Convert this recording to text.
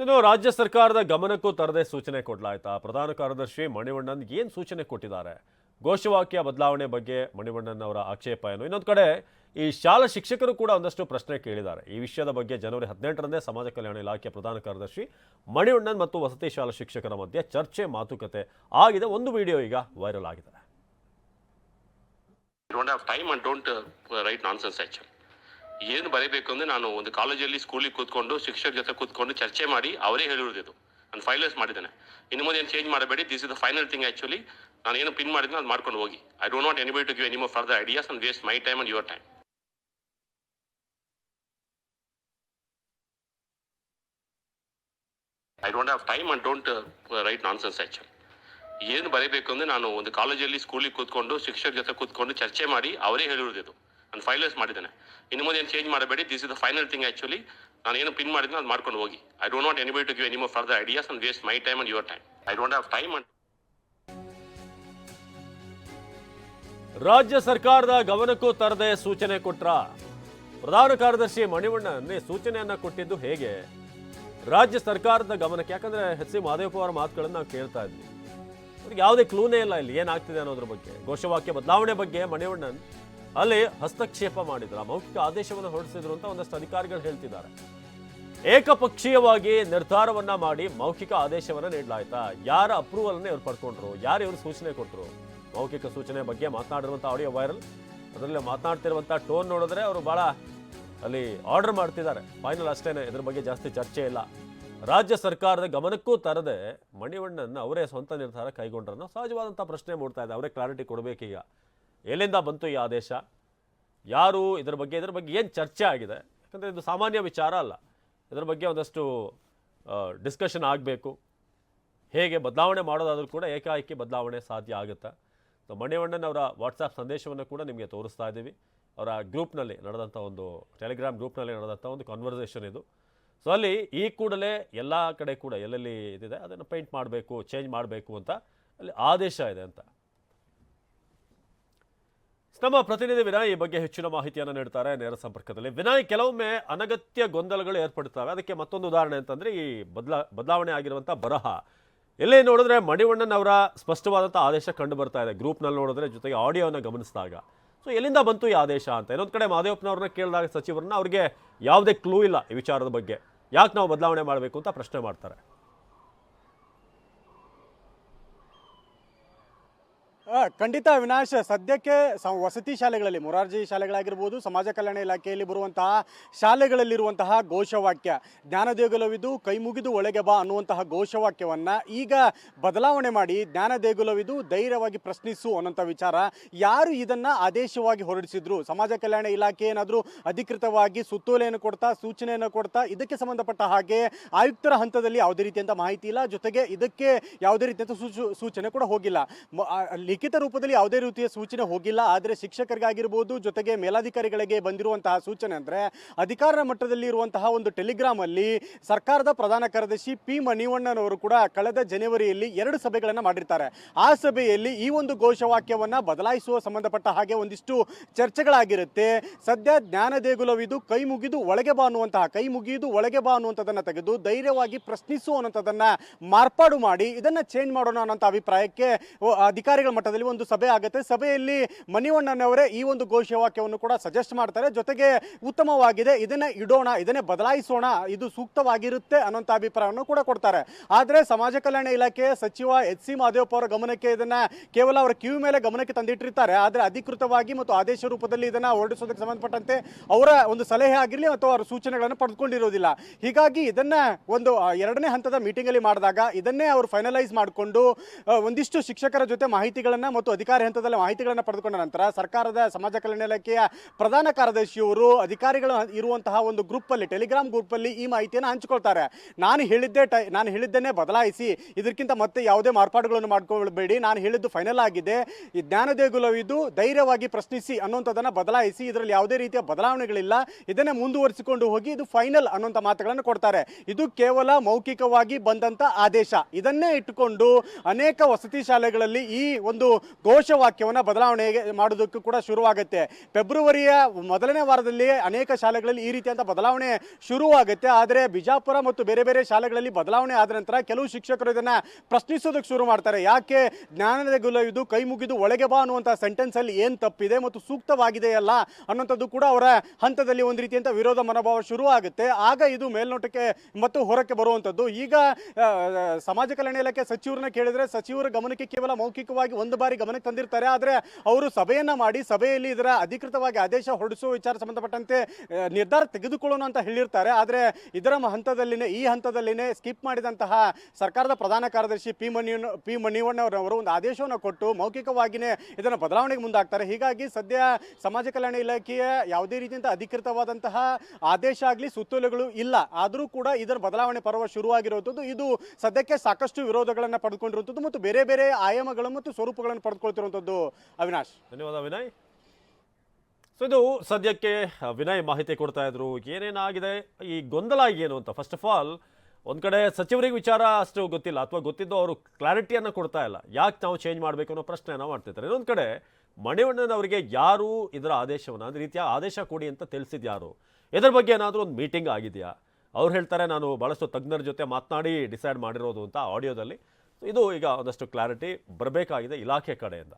ಇನ್ನು ರಾಜ್ಯ ಸರ್ಕಾರದ ಗಮನಕ್ಕೂ ತರದೆ ಸೂಚನೆ ಕೊಡಲಾಯ್ತಾ? ಪ್ರಧಾನ ಕಾರ್ಯದರ್ಶಿ ಮಣಿವಣ್ಣನ್ ಏನ್ ಸೂಚನೆ ಕೊಟ್ಟಿದ್ದಾರೆ? ಘೋಷವಾಕ್ಯ ಬದಲಾವಣೆ ಬಗ್ಗೆ ಮಣಿವಣ್ಣನ್ ಅವರ ಆಕ್ಷೇಪ ಏನು? ಇನ್ನೊಂದು ಕಡೆ, ಈ ಶಾಲಾ ಶಿಕ್ಷಕರು ಕೂಡ ಒಂದಷ್ಟು ಪ್ರಶ್ನೆ ಕೇಳಿದ್ದಾರೆ. ಈ ವಿಷಯದ ಬಗ್ಗೆ ಜನವರಿ ಹದಿನೆಂಟರಂದೇ ಸಮಾಜ ಕಲ್ಯಾಣ ಇಲಾಖೆ ಪ್ರಧಾನ ಕಾರ್ಯದರ್ಶಿ ಮಣಿವಣ್ಣನ್ ಮತ್ತು ವಸತಿ ಶಾಲಾ ಶಿಕ್ಷಕರ ಮಧ್ಯೆ ಚರ್ಚೆ, ಮಾತುಕತೆ ಆಗಿದೆ. ಒಂದು ವಿಡಿಯೋ ಈಗ ವೈರಲ್ ಆಗಿದೆ. ಏನು ಬರೀಬೇಕು ಅಂದರೆ ನಾನು ಒಂದು ಕಾಲೇಜಲ್ಲಿ ಸ್ಕೂಲಿಗೆ ಕೂತ್ಕೊಂಡು ಶಿಕ್ಷಕರ ಜೊತೆ ಕೂತ್ಕೊಂಡು ಚರ್ಚೆ ಮಾಡಿ ಅವರೇ ಹೇಳಿರೋದು ನಾನು ಫೈನಲೈಸ್ ಮಾಡಿದ್ದೇನೆ. ಇನ್ನು ಮುಂದೆ ಏನು ಚೇಂಜ್ ಮಾಡಬೇಡಿ this is the final thing actually ನಾನು ಏನು ಪಿನ್ ಮಾಡಿದ್ನೋ ಅದು ಮಾಡ್ಕೊಂಡು ಹೋಗಿ. I don't not anybody to give any more further ideas and waste my time and your time I don't have time and don't write nonsense actually ಏನು ಬರೀಬೇಕು ಅಂದರೆ ನಾನು ಒಂದು ಕಾಲೇಜಲ್ಲಿ ಸ್ಕೂಲಿಗೆ ಕೂತ್ಕೊಂಡು ಶಿಕ್ಷಕರ ಜೊತೆ ಕೂತ್ಕೊಂಡು ಚರ್ಚೆ ಮಾಡಿ ಅವರೇ ಹೇಳಿರೋದು ನಾನು ಫೈನಲೈಸ್ ಮಾಡಿದ್ದೇನೆ. ಇನ್ನು ಮುಂದೆ ಏನು ಚೇಂಜ್ ಮಾಡಬೇಡಿ. This is the final thing actually ನಾನು ಏನು ಪಿನ್ ಮಾಡಿದ್ದೀನಿ ಅದು ಮಾಡ್ಕೊಂಡು ಹೋಗಿ. I don't not anybody to give any more further ideas and waste my time and your time I don't have time and ರಾಜ್ಯ ಸರ್ಕಾರದ ಗಮನಕ್ಕೂ ತರದೆ ಸೂಚನೆ ಕೊಟ್ರ ಪ್ರಧಾನ ಕಾರ್ಯದರ್ಶಿ ಮಣಿವಣ್ಣನ್ ಸೂಚನೆಯನ್ನು ಕೊಟ್ಟಿದ್ದು ಹೇಗೆ? ರಾಜ್ಯ ಸರ್ಕಾರದ ಗಮನಕ್ಕೆ, ಯಾಕಂದ್ರೆ ಎಚ್ ಸಿ ಮಹದೇವಪ್ಪ ಅವರ ಮಾತುಗಳನ್ನು ನಾವು ಕೇಳ್ತಾ ಇದ್ವಿ. ಅವ್ರಿಗೆ ಯಾವುದೇ ಕ್ಲೂನೇ ಇಲ್ಲ ಇಲ್ಲಿ. ಏನಾಗ್ತಿದೆ ಅನ್ನೋದ್ರ ಬಗ್ಗೆ. ಘೋಷವಾಕ್ಯ ಬದಲಾವಣೆ ಬಗ್ಗೆ ಮಣಿವಣ್ಣನ್ ಅಲ್ಲಿ ಹಸ್ತಕ್ಷೇಪ ಮಾಡಿದ್ರು. ಆ ಮೌಖಿಕ ಆದೇಶವನ್ನು ಹೊರಡಿಸಿದ್ರು ಅಂತ ಒಂದಷ್ಟು ಅಧಿಕಾರಿಗಳು ಹೇಳ್ತಿದ್ದಾರೆ. ಏಕಪಕ್ಷೀಯವಾಗಿ ನಿರ್ಧಾರವನ್ನ ಮಾಡಿ ಮೌಖಿಕ ಆದೇಶವನ್ನ ನೀಡಲಾಯ್ತಾ? ಯಾರ ಅಪ್ರೂವಲ್ ಅನ್ನ ಇವ್ರು ಪಡ್ಕೊಂಡ್ರು? ಯಾರು ಇವರು ಸೂಚನೆ ಕೊಟ್ಟರು ಮೌಖಿಕ ಸೂಚನೆ ಬಗ್ಗೆ ಮಾತನಾಡಿರುವಂಥ ಆಡಿಯೋ ವೈರಲ್ ಅದರಲ್ಲಿ ಮಾತನಾಡ್ತಿರುವಂಥ ಟೋನ್ ನೋಡಿದ್ರೆ ಅವರು ಬಹಳ ಅಲ್ಲಿ ಆರ್ಡರ್ ಮಾಡ್ತಿದ್ದಾರೆ. ಫೈನಲ್ ಅಷ್ಟೇನೆ, ಇದ್ರ ಬಗ್ಗೆ ಜಾಸ್ತಿ ಚರ್ಚೆ ಇಲ್ಲ. ರಾಜ್ಯ ಸರ್ಕಾರದ ಗಮನಕ್ಕೂ ತರದೆ ಮಣಿವಣ್ಣನ್ನ ಅವರೇ ಸ್ವಂತ ನಿರ್ಧಾರ ಕೈಗೊಂಡ್ರನ್ನೋ ಸಹಜವಾದಂತಹ ಪ್ರಶ್ನೆ ಮೂಡ್ತಾ ಇದೆ. ಅವರೇ ಕ್ಲಾರಿಟಿ ಕೊಡಬೇಕೀಗ. ಎಲ್ಲಿಂದ ಬಂತು ಈ ಆದೇಶ? ಯಾರು? ಇದರ ಬಗ್ಗೆ ಇದರ ಬಗ್ಗೆ ಏನು ಚರ್ಚೆ ಆಗಿದೆ? ಯಾಕಂದರೆ ಇದು ಸಾಮಾನ್ಯ ವಿಚಾರ ಅಲ್ಲ. ಇದರ ಬಗ್ಗೆ ಒಂದಷ್ಟು ಡಿಸ್ಕಷನ್ ಆಗಬೇಕು. ಹೇಗೆ ಬದಲಾವಣೆ ಮಾಡೋದಾದರೂ ಕೂಡ ಏಕಾಏಕಿ ಬದಲಾವಣೆ ಸಾಧ್ಯ ಆಗುತ್ತೆ. ಸೊ ಮಣಿವಣ್ಣನ್ ಅವರ ವಾಟ್ಸಾಪ್ ಸಂದೇಶವನ್ನು ಕೂಡ ನಿಮಗೆ ತೋರಿಸ್ತಾ ಇದ್ದೀವಿ. ಅವರ ಗ್ರೂಪ್ನಲ್ಲಿ ನಡೆದಂಥ ಒಂದು ಟೆಲಿಗ್ರಾಮ್ ಗ್ರೂಪ್ನಲ್ಲಿ ನಡೆದಂಥ ಒಂದು ಕಾನ್ವರ್ಸೇಷನ್ ಇದು. ಸೊ ಅಲ್ಲಿ ಈ ಕೂಡಲೇ ಎಲ್ಲ ಕಡೆ ಕೂಡ ಎಲ್ಲೆಲ್ಲಿ ಇದಿದೆ, ಅದನ್ನು ಪೇಂಟ್ ಮಾಡಬೇಕು ಚೇಂಜ್ ಮಾಡಬೇಕು ಅಂತ ಅಲ್ಲಿ ಆದೇಶ ಇದೆ ಅಂತ. ನಮ್ಮ ಪ್ರತಿನಿಧಿ ವಿನಯ್ ಈ ಬಗ್ಗೆ ಹೆಚ್ಚಿನ ಮಾಹಿತಿಯನ್ನು ನೀಡ್ತಾರೆ ನೇರ ಸಂಪರ್ಕದಲ್ಲಿ. ವಿನಯ್ ಕೆಲವೊಮ್ಮೆ ಅನಗತ್ಯ ಗೊಂದಲಗಳು ಏರ್ಪಡುತ್ತವೆ. ಅದಕ್ಕೆ ಮತ್ತೊಂದು ಉದಾಹರಣೆ ಅಂತಂದ್ರೆ ಈ ಬದಲಾ, ಬದಲಾವಣೆ ಆಗಿರುವಂಥ ಬರಹ. ಎಲ್ಲಿ ನೋಡಿದ್ರೆ ಮಣಿವಣ್ಣನ್ ಅವರ ಸ್ಪಷ್ಟವಾದಂಥ ಆದೇಶ ಕಂಡು ಬರ್ತಾ ಇದೆ ಗ್ರೂಪ್ನಲ್ಲಿ ನೋಡಿದ್ರೆ ಜೊತೆಗೆ ಆಡಿಯೋನ ಗಮನಿಸಿದಾಗ. ಸೊ ಎಲ್ಲಿಂದ ಬಂತು ಈ ಆದೇಶ ಅಂತ? ಇನ್ನೊಂದು ಕಡೆ ಮಾದೇವಪ್ಪನವ್ರನ್ನ ಕೇಳಿದಾಗ ಸಚಿವರನ್ನ ಅವ್ರಿಗೆ ಯಾವುದೇ ಕ್ಲೂ ಇಲ್ಲ ಈ ವಿಚಾರದ ಬಗ್ಗೆ. ಯಾಕೆ ನಾವು ಬದಲಾವಣೆ ಮಾಡಬೇಕು ಅಂತ ಪ್ರಶ್ನೆ ಮಾಡ್ತಾರೆ. ಖಂಡಿತ ವಿನಾಶ ಸದ್ಯಕ್ಕೆ ವಸತಿ ಶಾಲೆಗಳಲ್ಲಿ, ಮೊರಾರ್ಜಿ ಶಾಲೆಗಳಾಗಿರ್ಬೋದು, ಸಮಾಜ ಕಲ್ಯಾಣ ಇಲಾಖೆಯಲ್ಲಿ ಬರುವಂತಹ ಶಾಲೆಗಳಲ್ಲಿರುವಂತಹ ಘೋಷವಾಕ್ಯ, ಜ್ಞಾನದೇಗುಲವಿದು ಕೈ ಮುಗಿದು ಒಳಗೆ ಬಾ ಅನ್ನುವಂತಹ ಘೋಷವಾಕ್ಯವನ್ನು ಈಗ ಬದಲಾವಣೆ ಮಾಡಿ ಜ್ಞಾನದೇಗುಲವಿದು ಧೈರ್ಯವಾಗಿ ಪ್ರಶ್ನಿಸು ಅನ್ನೋಂಥ ವಿಚಾರ. ಯಾರು ಇದನ್ನು ಆದೇಶವಾಗಿ ಹೊರಡಿಸಿದ್ರು? ಸಮಾಜ ಕಲ್ಯಾಣ ಇಲಾಖೆ ಏನಾದರೂ ಅಧಿಕೃತವಾಗಿ ಸುತ್ತೋಲೆಯನ್ನು ಕೊಡ್ತಾ, ಸೂಚನೆಯನ್ನು ಕೊಡ್ತಾ, ಇದಕ್ಕೆ ಸಂಬಂಧಪಟ್ಟ ಹಾಗೆ ಆಯುಕ್ತರ ಹಂತದಲ್ಲಿ ಯಾವುದೇ ರೀತಿಯಂತ ಮಾಹಿತಿ ಇಲ್ಲ. ಜೊತೆಗೆ ಇದಕ್ಕೆ ಯಾವುದೇ ರೀತಿಯಂತ ಸೂಚು, ಸೂಚನೆ ಕೂಡ ಹೋಗಿಲ್ಲ. ಲಿಖಿತ ರೂಪದಲ್ಲಿ ಯಾವುದೇ ರೀತಿಯ ಸೂಚನೆ ಹೋಗಿಲ್ಲ, ಆದರೆ ಶಿಕ್ಷಕರಿಗಾಗಿರ್ಬೋದು, ಜೊತೆಗೆ ಮೇಲಾಧಿಕಾರಿಗಳಿಗೆ ಬಂದಿರುವಂತಹ ಸೂಚನೆ ಅಂದರೆ ಅಧಿಕಾರ ಮಟ್ಟದಲ್ಲಿ ಇರುವಂತಹ ಒಂದು ಟೆಲಿಗ್ರಾಮ್ ಅಲ್ಲಿ ಸರ್ಕಾರದ ಪ್ರಧಾನ ಕಾರ್ಯದರ್ಶಿ ಪಿ ಮಣಿವಣ್ಣನವರು ಕೂಡ ಕಳೆದ ಜನವರಿಯಲ್ಲಿ ಎರಡು ಸಭೆಗಳನ್ನು ಮಾಡಿರ್ತಾರೆ. ಆ ಸಭೆಯಲ್ಲಿ ಈ ಒಂದು ಘೋಷವಾಕ್ಯವನ್ನ ಬದಲಾಯಿಸುವ ಸಂಬಂಧಪಟ್ಟ ಹಾಗೆ ಒಂದಿಷ್ಟು ಚರ್ಚೆಗಳಾಗಿರುತ್ತೆ. ಸದ್ಯ ಜ್ಞಾನ ದೇಗುಲವಿದು ಕೈ ಮುಗಿದು ಒಳಗೆ ಬಾ ಅನ್ನುವಂತಹ, ಕೈ ಮುಗಿದು ಒಳಗೆ ಬಾ ಅನ್ನುವಂಥದ್ದನ್ನು ತೆಗೆದು ಧೈರ್ಯವಾಗಿ ಪ್ರಶ್ನಿಸು ಮಾರ್ಪಾಡು ಮಾಡಿ ಇದನ್ನ ಚೇಂಜ್ ಮಾಡೋಣ ಅನ್ನೋಂಥ ಅಭಿಪ್ರಾಯಕ್ಕೆ, ಅಧಿಕಾರಿಗಳ ಅಧಿಕಾರಿಗಳ ಮಟ್ಟದಲ್ಲಿ ಒಂದು ಸಭೆ ಆಗುತ್ತೆ. ಸಭೆಯಲ್ಲಿ ಮಣಿವಣ್ಣನವರೇ ಈ ಒಂದು ಘೋಷವಾಕ್ಯವನ್ನು ಕೂಡ ಸಜೆಸ್ಟ್ ಮಾಡ್ತಾರೆ. ಜೊತೆಗೆ ಉತ್ತಮವಾಗಿದೆ. ಇದನ್ನೇ ಇಡೋಣ, ಇದನ್ನೇ ಬದಲಾಯಿಸೋಣ, ಇದು ಸೂಕ್ತವಾಗಿರುತ್ತೆ ಅನ್ನೋಂಥ ಅಭಿಪ್ರಾಯವನ್ನು ಕೂಡ ಕೊಡ್ತಾರೆ. ಆದರೆ ಸಮಾಜ ಕಲ್ಯಾಣ ಇಲಾಖೆ ಸಚಿವ ಎಚ್ ಸಿ ಮಹದೇವಪ್ಪ ಅವರ ಗಮನಕ್ಕೆ ಇದನ್ನ ಕೇವಲ ಅವರ ಕ್ಯೂ ಮೇಲೆ ಗಮನಕ್ಕೆ ತಂದಿಟ್ಟಿರ್ತಾರೆ. ಆದರೆ ಅಧಿಕೃತವಾಗಿ ಮತ್ತು ಆದೇಶ ರೂಪದಲ್ಲಿ ಇದನ್ನ ಹೊರಡಿಸೋದಕ್ಕೆ ಸಂಬಂಧಪಟ್ಟಂತೆ ಅವರ ಒಂದು ಸಲಹೆ ಆಗಿರಲಿ ಅಥವಾ ಅವರ ಸೂಚನೆಗಳನ್ನು ಪಡೆದುಕೊಂಡಿರೋದಿಲ್ಲ ಹೀಗಾಗಿ ಇದನ್ನ ಒಂದು ಎರಡನೇ ಹಂತದ ಮೀಟಿಂಗ್ ಅಲ್ಲಿ ಮಾಡಿದಾಗ ಇದನ್ನೇ ಅವರು ಫೈನಲೈಸ್ ಮಾಡಿಕೊಂಡು ಒಂದಿಷ್ಟು ಶಿಕ್ಷಕರ ಜೊತೆ ಮಾಹಿತಿಗಳನ್ನ ಮತ್ತು ಅಧಿಕಾರಿ ಹಂತದಲ್ಲಿ ಮಾಹಿತಿಗಳನ್ನು ಪಡೆದುಕೊಂಡ ನಂತರ ಸರ್ಕಾರದ ಸಮಾಜ ಕಲ್ಯಾಣ ಇಲಾಖೆಯ ಪ್ರಧಾನ ಕಾರ್ಯದರ್ಶಿಯವರು ಅಧಿಕಾರಿಗಳು ಇರುವಂತಹ ಒಂದು ಗ್ರೂಪಲ್ಲಿ ಟೆಲಿಗ್ರಾಮ್ ಗ್ರೂಪಲ್ಲಿ ಈ ಮಾಹಿತಿಯನ್ನು ಹಂಚಿಕೊಳ್ತಾರೆ. ನಾನು ಹೇಳಿದ್ದೆ ನಾನು ಹೇಳಿದ್ದನ್ನೇ ಬದಲಾಯಿಸಿ ಇದಕ್ಕಿಂತ ಮತ್ತೆ ಯಾವುದೇ ಮಾರ್ಪಾಡುಗಳನ್ನು ಮಾಡ್ಕೊಳ್ಬೇಡಿ. ನಾನು ಹೇಳಿದ್ದು ಫೈನಲ್ ಆಗಿದೆ. ಈ ಜ್ಞಾನದೇಗುಲವಿದ್ದು ಧೈರ್ಯವಾಗಿ ಪ್ರಶ್ನಿಸಿ ಅನ್ನುವಂಥದ್ದನ್ನು ಬದಲಾಯಿಸಿ ಇದರಲ್ಲಿ ಯಾವುದೇ ರೀತಿಯ ಬದಲಾವಣೆಗಳಿಲ್ಲ. ಇದನ್ನೇ ಮುಂದುವರಿಸಿಕೊಂಡು ಹೋಗಿ ಇದು ಫೈನಲ್ ಅನ್ನುವಂಥ ಮಾತುಗಳನ್ನು ಕೊಡ್ತಾರೆ. ಇದು ಕೇವಲ ಮೌಖಿಕವಾಗಿ ಬಂದಂತ ಆದೇಶ. ಇದನ್ನೇ ಇಟ್ಟುಕೊಂಡು ಅನೇಕ ವಸತಿ ಶಾಲೆಗಳಲ್ಲಿ ಈ ಒಂದು ಘೋಷವಾಕ್ಯವನ್ನು ಬದಲಾವಣೆ ಮಾಡೋದಕ್ಕೂ ಕೂಡ ಶುರುವಾಗುತ್ತೆ. ಫೆಬ್ರವರಿಯ ಮೊದಲನೇ ವಾರದಲ್ಲಿ ಅನೇಕ ಶಾಲೆಗಳಲ್ಲಿ ಈ ರೀತಿಯಾದ ಬದಲಾವಣೆ ಶುರುವಾಗುತ್ತೆ. ಆದರೆ ಬಿಜಾಪುರ ಮತ್ತು ಬೇರೆ ಬೇರೆ ಶಾಲೆಗಳಲ್ಲಿ ಬದಲಾವಣೆ ಆದ ನಂತರ ಕೆಲವು ಶಿಕ್ಷಕರು ಇದನ್ನ ಪ್ರಶ್ನಿಸೋದಕ್ಕೆ ಶುರು ಮಾಡ್ತಾರೆ. ಯಾಕೆ ಜ್ಞಾನದ ಗುಲವಿದು ಕೈ ಮುಗಿದು ಒಳಗೆ ಬಾ ಅನ್ನುವಂಥ ಸೆಂಟೆನ್ಸ್ ಅಲ್ಲಿ ಏನು ತಪ್ಪಿದೆ ಮತ್ತು ಸೂಕ್ತವಾಗಿದೆಯಲ್ಲ ಅನ್ನೋಂಥದ್ದು ಕೂಡ ಅವರ ಹಂತದಲ್ಲಿ ಒಂದು ರೀತಿಯಂತ ವಿರೋಧ ಮನೋಭಾವ ಶುರು ಆಗುತ್ತೆ ಆಗ ಇದು ಮೇಲ್ನೋಟಕ್ಕೆ ಮತ್ತು ಹೊರಕ್ಕೆ ಬರುವಂಥದ್ದು. ಈಗ ಸಮಾಜ ಕಲ್ಯಾಣ ಇಲಾಖೆ ಸಚಿವರನ್ನ ಕೇಳಿದ್ರೆ ಸಚಿವರ ಗಮನಕ್ಕೆ ಕೇವಲ ಮೌಖಿಕವಾಗಿ ಒಂದು ಬಾರಿ ಗಮನಕ್ಕೆ ತಂದಿರ್ತಾರೆ. ಆದರೆ ಅವರು ಸಭೆಯನ್ನ ಮಾಡಿ ಸಭೆಯಲ್ಲಿ ಇದರ ಅಧಿಕೃತವಾಗಿ ಆದೇಶ ಹೊರಡಿಸುವ ವಿಚಾರ ಸಂಬಂಧಪಟ್ಟಂತೆ ನಿರ್ಧಾರ ತೆಗೆದುಕೊಳ್ಳೋಣ ಅಂತ ಹೇಳಿರ್ತಾರೆ. ಆದರೆ ಇದರ ಹಂತದಲ್ಲಿನೇ, ಈ ಹಂತದಲ್ಲಿನೇ ಸ್ಕಿಪ್ ಮಾಡಿದಂತಹ ಸರ್ಕಾರದ ಪ್ರಧಾನ ಕಾರ್ಯದರ್ಶಿ ಪಿ ಮಣಿ ಪಿ ಮಣಿವಣ್ಣವರವರು ಒಂದು ಆದೇಶವನ್ನು ಕೊಟ್ಟು ಮೌಖಿಕವಾಗಿಯೇ ಇದನ್ನು ಬದಲಾವಣೆಗೆ ಮುಂದಾಗ್ತಾರೆ. ಹೀಗಾಗಿ ಸದ್ಯ ಸಮಾಜ ಕಲ್ಯಾಣ ಇಲಾಖೆಯ ಯಾವುದೇ ರೀತಿಯಿಂದ ಅಧಿಕೃತವಾದಂತಹ ಆದೇಶ ಆಗಲಿ, ಸುತ್ತೋಲೆಗಳು ಇಲ್ಲ. ಆದರೂ ಕೂಡ ಇದರ ಬದಲಾವಣೆ ಪರ್ವ ಶುರುವಾಗಿರುವಂಥದ್ದು. ಇದು ಸದ್ಯಕ್ಕೆ ಸಾಕಷ್ಟು ವಿರೋಧಗಳನ್ನು ಪಡೆದುಕೊಂಡಿರುವಂಥದ್ದು ಮತ್ತು ಬೇರೆ ಬೇರೆ ಆಯಾಮಗಳು ಮತ್ತು ಸ್ವರೂಪಗಳನ್ನು ಪಡೆದುಕೊಳ್ತಿರುವಂಥದ್ದು ಅವಿನಾಶ್. ಧನ್ಯವಾದ ವಿನಯ್ ಸೊ ಇದು ಸದ್ಯಕ್ಕೆ ವಿನಯ್ ಮಾಹಿತಿ ಕೊಡ್ತಾ ಇದ್ರು. ಏನೇನಾಗಿದೆ, ಈ ಗೊಂದಲ ಏನು ಅಂತ? ಫಸ್ಟ್ ಆಫ್ ಆಲ್ ಒಂದು ಕಡೆ ಸಚಿವರಿಗೆ ವಿಚಾರ ಅಷ್ಟು ಗೊತ್ತಿಲ್ಲ. ಅಥವಾ ಗೊತ್ತಿದ್ದು ಅವರು ಕ್ಲಾರಿಟಿಯನ್ನು ಕೊಡ್ತಾ ಇಲ್ಲ. ಯಾಕೆ ನಾವು ಚೇಂಜ್ ಮಾಡಬೇಕು ಅನ್ನೋ ಪ್ರಶ್ನೆಯನ್ನು ಮಾಡ್ತಿರ್ತಾರೆ ಇನ್ನೊಂದು ಕಡೆ ಮಣಿವಣ್ಣನ ಅವರಿಗೆ ಯಾರು ಇದರ ಆದೇಶವನ್ನು, ಅಂದ್ರೆ ರೀತಿಯ ಆದೇಶ ಕೊಡಿ ಅಂತ ತಿಳಿಸಿದ ಯಾರು? ಇದರ ಬಗ್ಗೆ ಏನಾದರೂ ಒಂದು ಮೀಟಿಂಗ್ ಆಗಿದೆಯಾ? ಅವ್ರು ಹೇಳ್ತಾರೆ, ನಾನು ಭಾಳಷ್ಟು ತಜ್ಞರ ಜೊತೆ ಮಾತನಾಡಿ ಡಿಸೈಡ್ ಮಾಡಿರೋದು ಅಂತ ಆಡಿಯೋದಲ್ಲಿ ಇದು ಈಗ ಒಂದಷ್ಟು ಕ್ಲಾರಿಟಿ ಬರಬೇಕಾಗಿದೆ ಇಲಾಖೆ ಕಡೆಯಿಂದ.